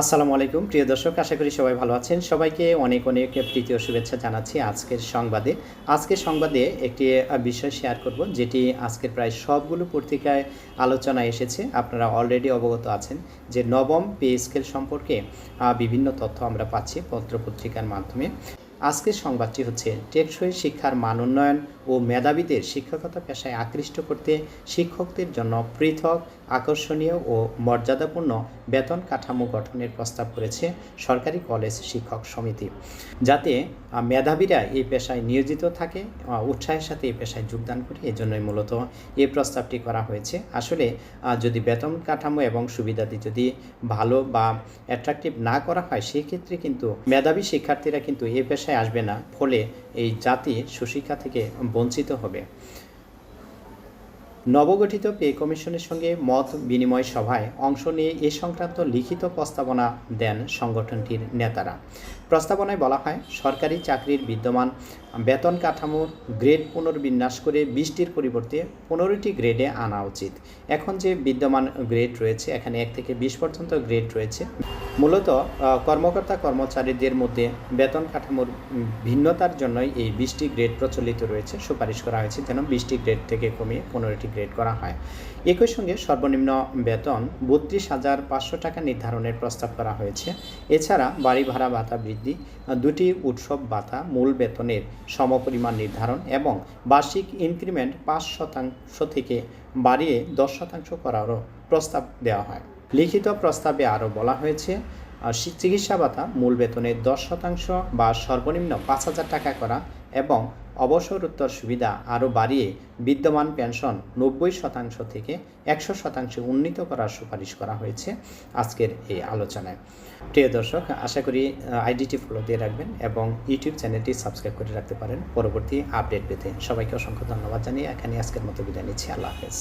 আসসালামু আলাইকুম। প্রিয় দর্শক, আশা করি সবাই ভালো আছেন। সবাইকে অনেক অনেক প্রীতীয় শুভেচ্ছা জানাচ্ছি আজকের সংবাদে। আজকের সংবাদে একটি বিষয় শেয়ার করব, যেটি আজকের প্রায় সবগুলো পত্রিকায় আলোচনায় এসেছে। আপনারা অলরেডি অবগত আছেন যে নবম পে স্কেল সম্পর্কে বিভিন্ন তথ্য আমরা পাচ্ছি পত্রপত্রিকার মাধ্যমে। আজকের সংবাদটি হচ্ছে, টেকসই শিক্ষার মান উন্নয়ন ও মেধাবীদের শিক্ষকতা পেশায় আকৃষ্ট করতে শিক্ষকদের জন্য পৃথক, আকর্ষণীয় ও মর্যাদাপূর্ণ বেতন কাঠামো গঠনের প্রস্তাব করেছে সরকারি কলেজ শিক্ষক সমিতি। যাতে মেধাবীরা এই পেশায় নিয়োজিত থাকে উৎসাহের সাথে এই পেশায় যোগদান করে, এজন্যই মূলত এই প্রস্তাবটি করা হয়েছে। আসলে যদি বেতন কাঠামো এবং সুবিধাদি যদি ভালো বা অ্যাট্রাকটিভ না করা হয়, সেক্ষেত্রে কিন্তু মেধাবী শিক্ষার্থীরা কিন্তু এই পেশায় আসবে না। ফলে এই জাতি সুশিক্ষা থেকে বঞ্চিত হবে। নবগঠিত পে কমিশনের সঙ্গে মত বিনিময় সভায় অংশ নিয়ে এ সংক্রান্ত লিখিত প্রস্তাবনা দেন সংগঠনটির নেতারা। প্রস্তাবনায় বলা হয়, সরকারি চাকরির বিদ্যমান বেতন কাঠামোর গ্রেড পুনর্বিন্যাস করে বিশটির পরিবর্তে পনেরোটি গ্রেডে আনা উচিত। এখন যে বিদ্যমান গ্রেড রয়েছে, এখানে এক থেকে বিশ পর্যন্ত গ্রেড রয়েছে। মূলত কর্মকর্তা কর্মচারীদের মধ্যে বেতন কাঠামোর ভিন্নতার জন্যই এই বিশটি গ্রেড প্রচলিত রয়েছে। সুপারিশ করা হয়েছে যেন বিশটি গ্রেড থেকে কমিয়ে পনেরোটি গ্রেড করা হয়। একই সঙ্গে সর্বনিম্ন বেতন বত্রিশ হাজার পাঁচশো টাকা নির্ধারণের প্রস্তাব করা হয়েছে। এছাড়া বাড়ি ভাড়া ভাতা বৃদ্ধি, দুটি উৎসব ভাতা মূল বেতনের সমপরিমাণ নির্ধারণ এবং বার্ষিক ইনক্রিমেন্ট পাঁচ শতাংশ থেকে বাড়িয়ে দশ শতাংশ করারও প্রস্তাব দেওয়া হয়। লিখিত প্রস্তাবে আরও বলা হয়েছে চিকিৎসা ভাতা মূল বেতনের দশ শতাংশ বা সর্বনিম্ন পাঁচ হাজার টাকা করা এবং অবসরোত্তর সুবিধা আরও বাড়িয়ে বিদ্যমান পেনশন নব্বই শতাংশ থেকে একশো শতাংশে উন্নীত করার সুপারিশ করা হয়েছে আজকের এই আলোচনায়। প্রিয় দর্শক, আশা করি আইডিটি ফলো দিয়ে রাখবেন এবং ইউটিউব চ্যানেলটি সাবস্ক্রাইব করে রাখতে পারেন। পরবর্তী আপডেট পেতে সবাইকে অসংখ্য ধন্যবাদ জানিয়ে এখানে আজকের মতো বিদায় নিচ্ছি। আল্লাহ হাফেজ।